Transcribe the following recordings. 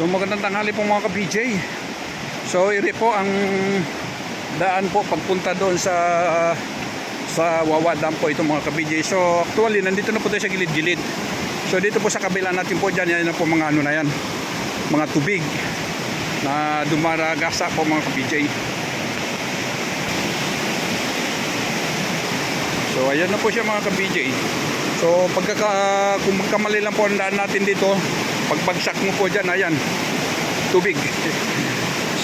So magandang tanghali po mga ka-BJ. So iri po ang daan po pagpunta doon sa sa Wawa Dam po ito mga ka-BJ. So actually nandito na po tayo sa gilid-gilid. So dito po sa kabila natin po dyan, yan na po mga ano na yan. Mga tubig na dumaragasa po mga ka-BJ. So ayan na po siya mga ka-BJ. So pagkaka, kung lang po ang daan natin dito, pagbagsak mo po dyan, ayan, tubig.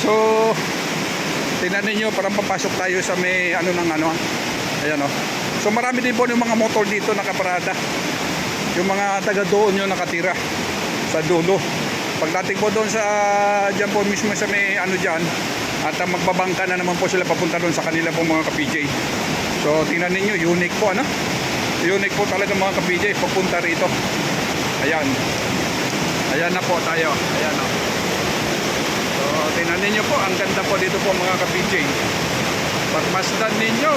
so, tingnan ninyo, parang papasok tayo sa may ano ng ano, ayan o. So marami din po yung mga motor dito nakaparada. Yung mga taga doon yung nakatira sa dulo. Pagdating po doon sa, dyan po mismo sa may ano dyan, at magbabangka na naman po sila papunta doon sa kanila po mga ka-PJ. So tingnan ninyo, unique po ano. Unique po talaga mga ka-PJ, papunta rito. Ayan. Ayan na po tayo. Ayan o. So, tingnan ninyo po. Ang ganda po dito po mga ka-PJ. Pagmasdan ninyo.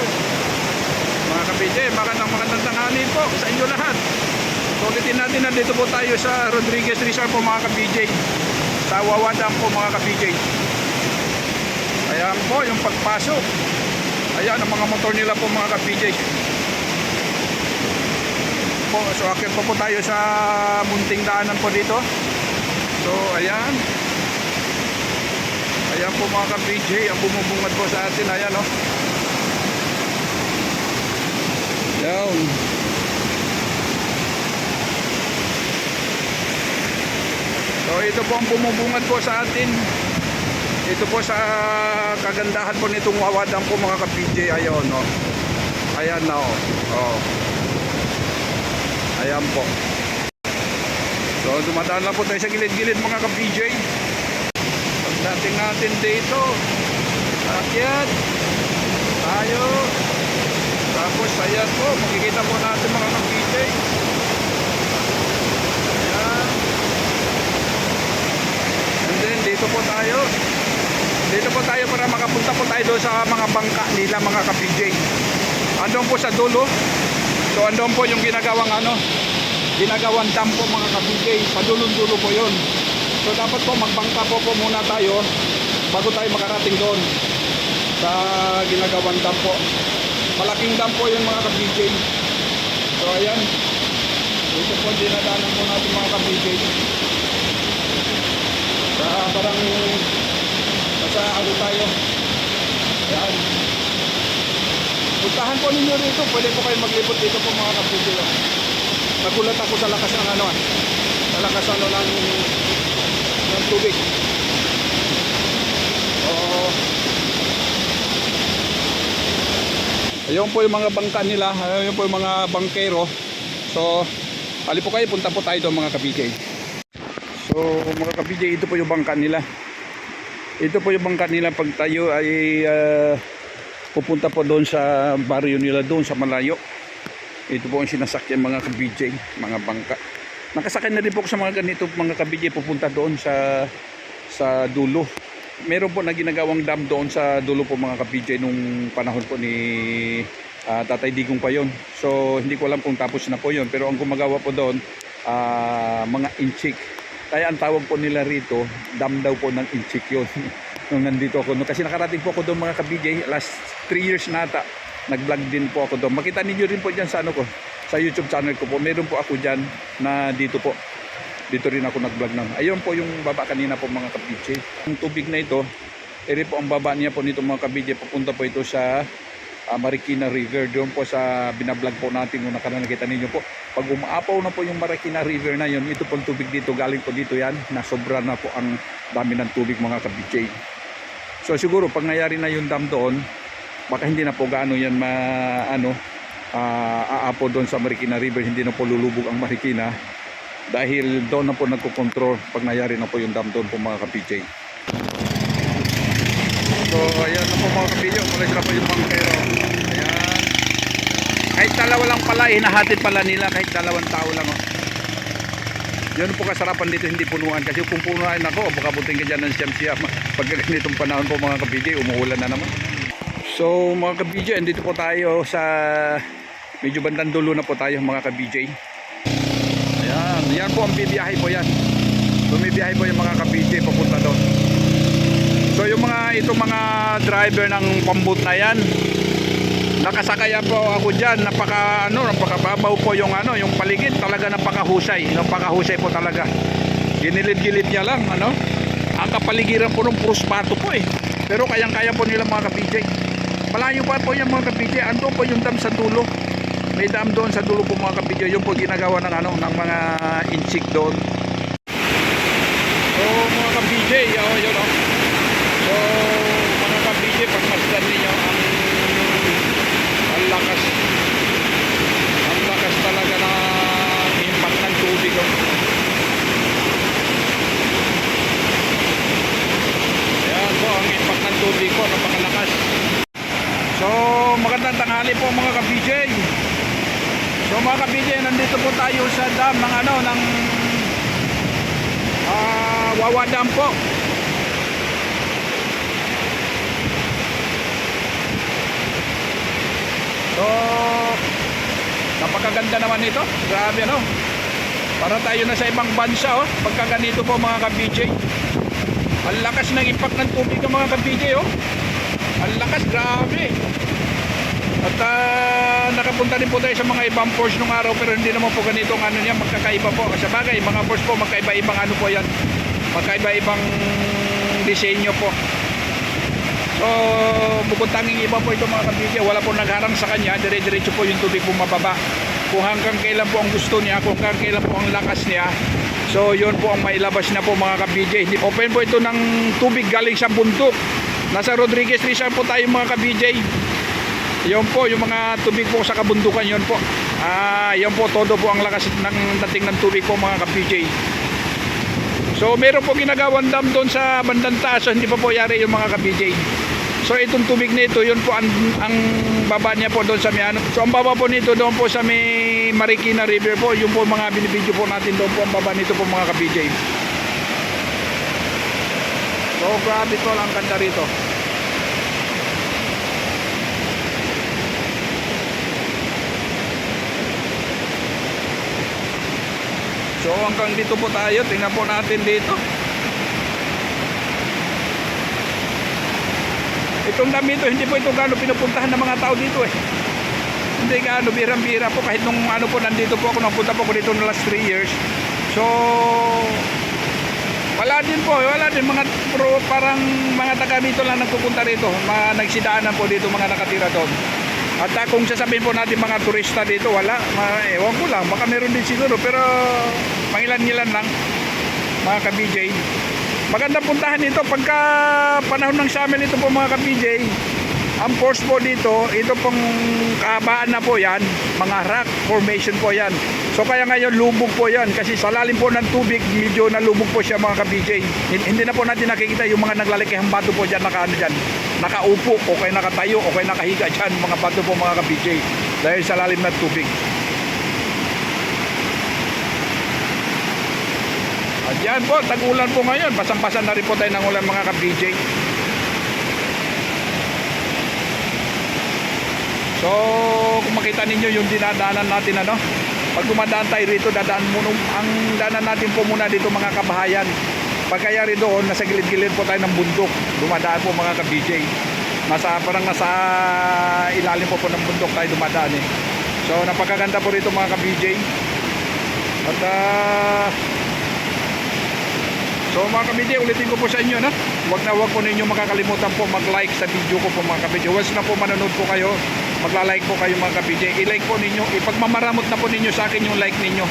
Mga ka-PJ, magandang magandang tanghali po sa inyo lahat. So, ulitin natin na dito po tayo sa Rodriguez Rizal po mga ka-PJ. Sa Wawadam po mga ka-PJ. Ayan po yung pagpasok. Ayan ang mga motor nila po mga ka-PJ po. So akit po po tayo sa munting daanan po dito. So ayan. Ayan po mga ka-BJ ang bumubungad po sa atin. Ayan o. Oh. Ayan. So ito po ang bumubungad po sa atin. Ito po sa kagandahan po nitong wawadang po mga ka-BJ. Ayan o. Oh. Ayan na o. Oh. Ayan po. So dumadaan lang po tayo sa gilid-gilid mga ka-PJ. Pagdating natin dito, akyat, tayo. Tapos ayan po, makikita po natin mga ka-PJ. Ayan. And then dito po tayo. Dito po tayo para makapunta po tayo doon sa mga bangka nila mga ka-PJ. Andun po sa dulo, So andun po yung ginagawang ano, ginagawang dam po mga kabigay, sa dulong-dulo po yun. So dapat po magbangka po po muna tayo bago tayo makarating doon sa ginagawang dam po. Malaking dam po yung mga kabigay. So ayan, ito po dinadanan po natin mga kabigay. Sa parang nasa ano tayo. Ayan. Puntahan po ninyo dito. Pwede po kayo maglipot dito po mga kapitilo. Nagulat ako sa lakas ng ano. ah. Sa lakas ano ng, ng tubig. Ayun po yung mga bangka nila. Ayun po yung mga bangkero. So, ali po kayo. Punta po tayo doon mga kapitay. So, mga kapitay, ito po yung bangka nila. Ito po yung bangka nila pag tayo ay ah, pupunta po doon sa barrio nila doon sa malayo. Ito po ang sinasakyan mga ka-BJ mga bangka. Nakasakay na rin po sa mga ganito mga ka-BJ pupunta doon sa sa dulo. Meron po na ginagawang dam doon sa dulo po mga ka-BJ nung panahon po ni ah, Tatay Digong pa yon so hindi ko alam kung tapos na po yon pero ang gumagawa po doon ah, mga inchik. Kaya ang tawag po nila rito dam daw po ng inchik yon nung nandito ako. Kasi nakarating po ako doon mga ka-BJ. Last 3 years na ata. Nag-vlog din po ako doon. Makita ninyo rin po dyan sa ano ko. Sa YouTube channel ko po. Meron po ako dyan na dito po. Dito rin ako nag-vlog ng. Ayun po yung baba kanina po mga ka-BJ. Yung tubig na ito. Eri po ang baba niya po nito mga ka-BJ. Papunta po ito sa ah, Marikina River. Doon po sa binablog po natin kung nakana nakita ninyo po. Pag umaapaw na po yung Marikina River na yun, ito po ang tubig dito. Galing po dito yan. Nasobra na po ang dami ng tubig mga ka-BJ. So siguro pag nangyari na yung dam doon, baka hindi na po gaano yan ma ano ah, aapo doon sa Marikina River, hindi na po lulubog ang Marikina dahil doon na po nagko-control pag nangyari na po yung dam doon po mga ka-PJ. So ayan na po mga ka-PJ, umalis na po yung bangkero. Ayan. Kahit dalawa lang pala, hinahatid pala nila kahit dalawang tao lang. Oh. Yun po kasarapan dito hindi punuan. Kasi kung punuan ako baka buting ka dyan ng siyam siyam pag ganitong panahon po mga kabidyo umuulan na naman. So mga kabidyo andito po tayo sa medyo bandang dulo na po tayo mga kabidyo ayan yan po ang bibiyahe po yan. Bumibiyahe po yung mga ka-PJ papunta doon. So yung mga itong mga driver ng pambut na yan, nakasakaya po ako diyan, napaka ano, napakababaw po yung ano, yung paligid, talaga napakahusay, napakahusay po talaga. Ginilid-gilid niya lang, ano? Ang kapaligiran po ng puro spato po eh. Pero kayang-kaya po nila mga ka-PJ. Malayo pa po yung mga ka-PJ, ando po yung dam sa dulo. May dam doon sa dulo po mga ka-PJ, yung po ginagawa ng ano, ng mga insik doon. So mga ka-PJ, oh, yun oh. So, mga ka-BJ, pag masdan ninyo, ang, ang lakas, ang lakas talaga na impact ng tubig. Oh. Ayan po, ang impact ng tubig po, napakalakas. So, magandang tanghali po mga ka-BJ. So ka-BJ, nandito po tayo sa dam ng ano, ng ah, Wawa Dam po. So, napakaganda naman ito. Grabe no. Para tayo na sa ibang bansa oh. Pagka ganito po mga ka-BJ. Ang lakas ng impact ng tubig ng mga ka-BJ oh. Ang lakas, grabe. At ah, nakapunta din po tayo sa mga ibang force nung araw pero hindi naman po ganito ang ano niya, magkakaiba po. Sa bagay, mga force po, magkaiba-ibang ano po yan. Magkaiba-ibang disenyo po. So, bukod tanging iba po ito mga kabigyan, wala po nagharang sa kanya, dire-diretso po yung tubig bumababa. Kung hanggang kailan po ang gusto niya, kung hanggang kailan po ang lakas niya, so yun po ang mailabas na po mga kabigyan. Open po ito ng tubig galing sa bundok. Nasa Rodriguez Rizal po tayo mga kabigyan. Yun po, yung mga tubig po sa kabundukan yun po. Ah, yun po, todo po ang lakas ng dating ng tubig po mga ka-PJ. So, meron po ginagawang dam doon sa bandang taas, so hindi pa po yari yung mga ka-PJ. So, itong tubig nito, yun po ang, ang baba niya po doon sa may ano. So, ang baba po nito doon po sa may Marikina River po, yung po mga binibidyo po natin doon po ang baba nito po mga ka-PJ. So, grabe to lang ganda rito. So hanggang dito po tayo, tingnan po natin dito. Itong dam ito, hindi po ito gaano pinupuntahan ng mga tao dito eh. Hindi gaano, birang-bira po kahit nung ano po nandito po ako, napunta po ako dito ng last 3 years. So, wala din po, wala din mga pro, parang mga taga dito lang nagpupunta rito. Mga nagsidaanan po dito, mga nakatira doon. At ah, kung sasabihin po natin mga turista dito, wala. Ma, ewan ko lang, baka meron din siguro. Pero pangilan-ngilan lang, mga ka-BJ. Magandang puntahan ito pagka panahon ng summer ito po mga ka-BJ. Ang force po dito, ito pong kahabaan na po yan, mga rock formation po yan. So kaya ngayon lubog po yan kasi sa lalim po ng tubig, medyo nalubog po siya mga ka-BJ. Hin- Hindi na po natin nakikita yung mga naglalakihang bato po dyan, naka, ano dyan, nakaupo o kaya nakatayo o kaya nakahiga dyan, mga bato po mga ka-BJ. Dahil sa lalim ng tubig. At yan po, tag-ulan po ngayon. Basang-basa na rin po tayo ng ulan mga ka-BJ. So, kung makita ninyo yung dinadaanan natin ano, pag dumadaan tayo rito, dadaan muna, ang daanan natin po muna dito mga kabahayan. Pagkayari doon, nasa gilid-gilid po tayo ng bundok. Dumadaan po mga ka-BJ. Nasa, parang nasa ilalim po po ng bundok tayo dumadaan eh. So, napakaganda po rito mga ka-BJ. At ah, So mga kabidyo, ulitin ko po sa inyo na Huwag na huwag po ninyo makakalimutan po mag-like sa video ko po mga kabidyo Once na po manonood po kayo, magla-like po kayo mga kabidyo I-like po ninyo, ipagmamaramot na po ninyo sa akin yung like ninyo.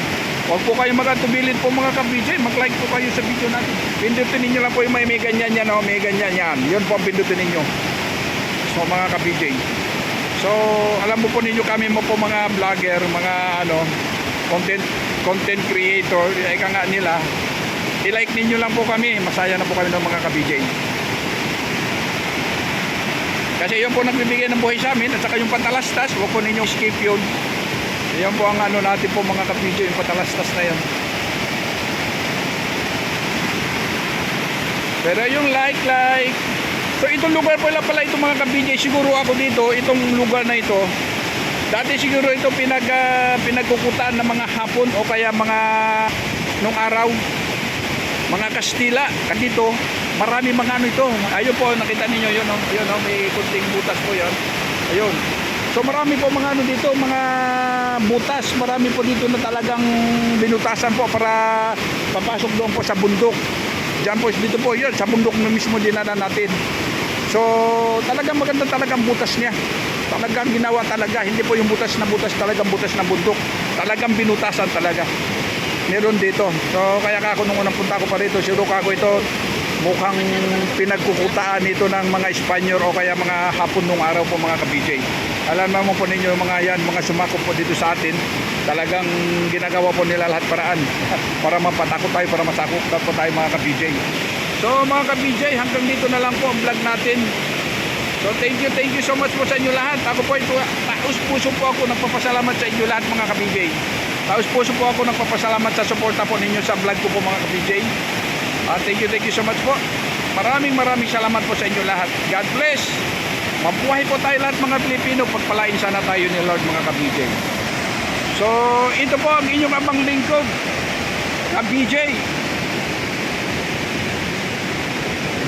Huwag po kayo magatubilin po mga kabidyo Mag-like po kayo sa video natin. Pindutin ninyo lang po yung may may ganyan yan o may ganyan yan. Yun po ang pindutin ninyo. So mga kabidyo So alam mo po ninyo kami mo po mga vlogger, mga ano content content creator, ika nga nila I-like ninyo lang po kami. Masaya na po kami ng mga ka-BJ. Kasi yun po nagbibigay ng buhay sa amin at saka yung patalastas, huwag po ninyo skip yun. Yan po ang ano natin po mga ka-BJ, yung patalastas na yun. Pero yung like, like. So itong lugar pala pala itong mga ka-BJ, siguro ako dito, itong lugar na ito, dati siguro ito pinag, ah, pinagkukutaan ng mga hapon o kaya mga nung araw. mga Kastila. Dito, marami mga ano ito. Ayun po, nakita ninyo yun, oh. yun oh, may kunting butas po yun. Ayun. So marami po mga ano dito, mga butas, marami po dito na talagang binutasan po para papasok doon po sa bundok. Diyan po, dito po yun, sa bundok na mismo dinala natin. So talagang maganda talagang butas niya. Talagang ginawa talaga, hindi po yung butas na butas, talagang butas na bundok. Talagang binutasan talaga. Meron dito. So kaya ka ako nung unang punta ko pa rito, sure ka ako ito mukhang pinagkukutaan ito ng mga Espanyol o kaya mga hapon nung araw po mga ka-BJ. Alam naman po ninyo mga yan, mga sumakop po dito sa atin, talagang ginagawa po nila lahat paraan para mapatakot tayo, para masakop po tayo mga ka-BJ. So mga ka-BJ, hanggang dito na lang po ang vlog natin. So thank you, thank you so much po sa inyo lahat. Ako po ito, taos puso po ako nagpapasalamat sa inyo lahat mga ka-BJ. Taos puso po ako nagpapasalamat sa suporta po ninyo sa vlog ko po mga ka-BJ. Ah, thank you, thank you so much po. Maraming maraming salamat po sa inyo lahat. God bless. Mabuhay po tayo lahat mga Pilipino. Pagpalain sana tayo ni Lord mga ka-BJ. So, ito po ang inyong abang lingkod. Ka-BJ.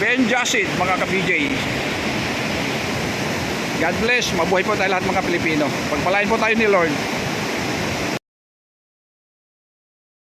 Ben Jasid mga ka-BJ. God bless. Mabuhay po tayo lahat mga Pilipino. Pagpalain po tayo ni Lord.